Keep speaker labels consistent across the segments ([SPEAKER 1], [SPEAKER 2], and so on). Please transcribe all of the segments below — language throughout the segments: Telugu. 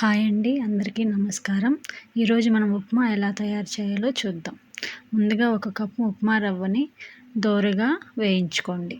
[SPEAKER 1] హాయ్ అండి అందరికీ నమస్కారం. ఈరోజు మనం ఉప్మా ఎలా తయారు చేయాలో చూద్దాం. ముందుగా ఒక కప్పు ఉప్మా రవ్వని దోరగా వేయించుకోండి.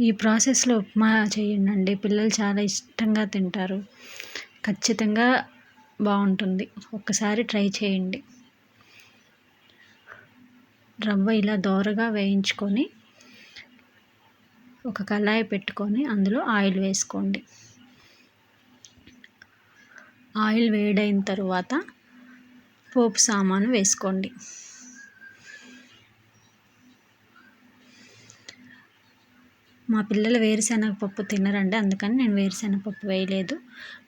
[SPEAKER 1] ఈ ప్రాసెస్లో ఉప్మా చేయండి పిల్లలు చాలా ఇష్టంగా తింటారు. ఖచ్చితంగా బాగుంటుంది. ఒక్కసారి ట్రై చేయండి. రవ్వ ఇలా దోరగా వేయించుకొని ఒక కళాయి పెట్టుకొని అందులో ఆయిల్ వేసుకోండి. ఆయిల్ వేడైన తర్వాత పోపు సామాను వేసుకోండి. మా పిల్లలు వేరుశనగపప్పు తినరండి అందుకని నేను వేరుశనగపప్పు వేయలేదు.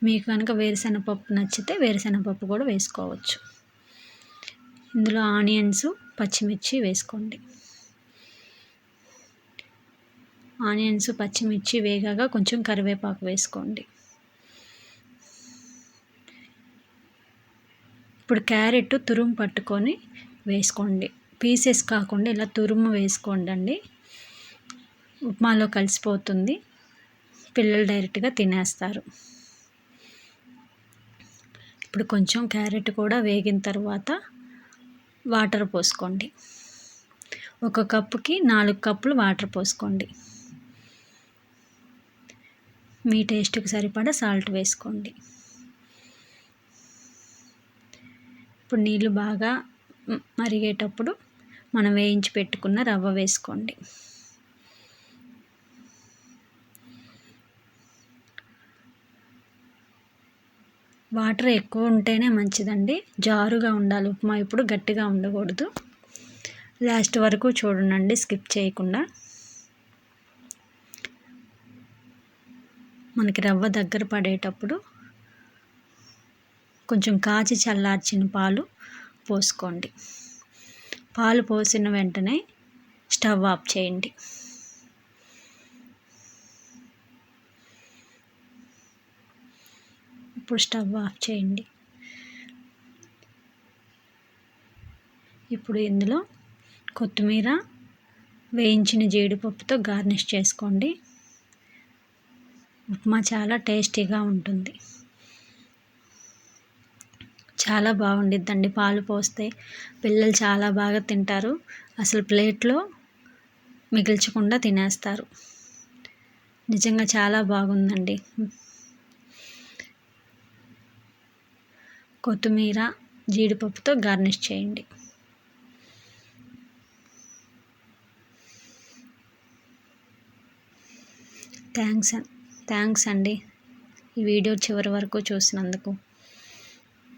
[SPEAKER 1] మీకు కనుక వేరుశనగపప్పు నచ్చితే వేరుశనగపప్పు కూడా వేసుకోవచ్చు. ఇందులో ఆనియన్స్ పచ్చిమిర్చి వేసుకోండి. ఆనియన్స్ పచ్చిమిర్చి వేగాక కొంచెం కరివేపాకు వేసుకోండి. ఇప్పుడు క్యారెట్ తురుము పట్టుకొని వేసుకోండి. పీసెస్ కాకుండా ఇలా తురుము వేసుకోండి ఉప్మాలో కలిసిపోతుంది. పిల్లలు డైరెక్ట్గా తినేస్తారు. ఇప్పుడు కొంచెం క్యారెట్ కూడా వేగిన తర్వాత వాటర్ పోసుకోండి. ఒక కప్పుకి నాలుగు కప్పులు వాటర్ పోసుకోండి. మీ టేస్ట్కి సరిపడా సాల్ట్ వేసుకోండి. ఇప్పుడు నీళ్ళు బాగా మరిగేటప్పుడు మనం వేయించి పెట్టుకున్న రవ్వ వేసుకోండి. వాటర్ ఎక్కువ ఉంటేనే మంచిదండి. జారుగా ఉండాలి. ఉప్మా ఇప్పుడు గట్టిగా ఉండకూడదు. లాస్ట్ వరకు చూడండి స్కిప్ చేయకుండా. మనకి రవ్వ దగ్గర పడేటప్పుడు కొంచెం కాచి చల్లార్చిన పాలు పోసుకోండి. పాలు పోసిన వెంటనే స్టవ్ ఆఫ్ చేయండి. ఇప్పుడు స్టవ్ ఆఫ్ చేయండి. ఇప్పుడు ఇందులో కొత్తిమీర వేయించిన జీడిపప్పుతో గార్నిష్ చేసుకోండి. ఉప్మా చాలా టేస్టీగా ఉంటుంది. చాలా బాగుండిద్దండి. పాలు పోస్తే పిల్లలు చాలా బాగా తింటారు. అసలు ప్లేట్లో మిగిల్చకుండా తినేస్తారు. నిజంగా చాలా బాగుందండి. కొత్తిమీర జీడిపప్పుతో గార్నిష్ చేయండి. థ్యాంక్స్ థ్యాంక్స్ అండి. ఈ వీడియో చివరి వరకు చూసినందుకు.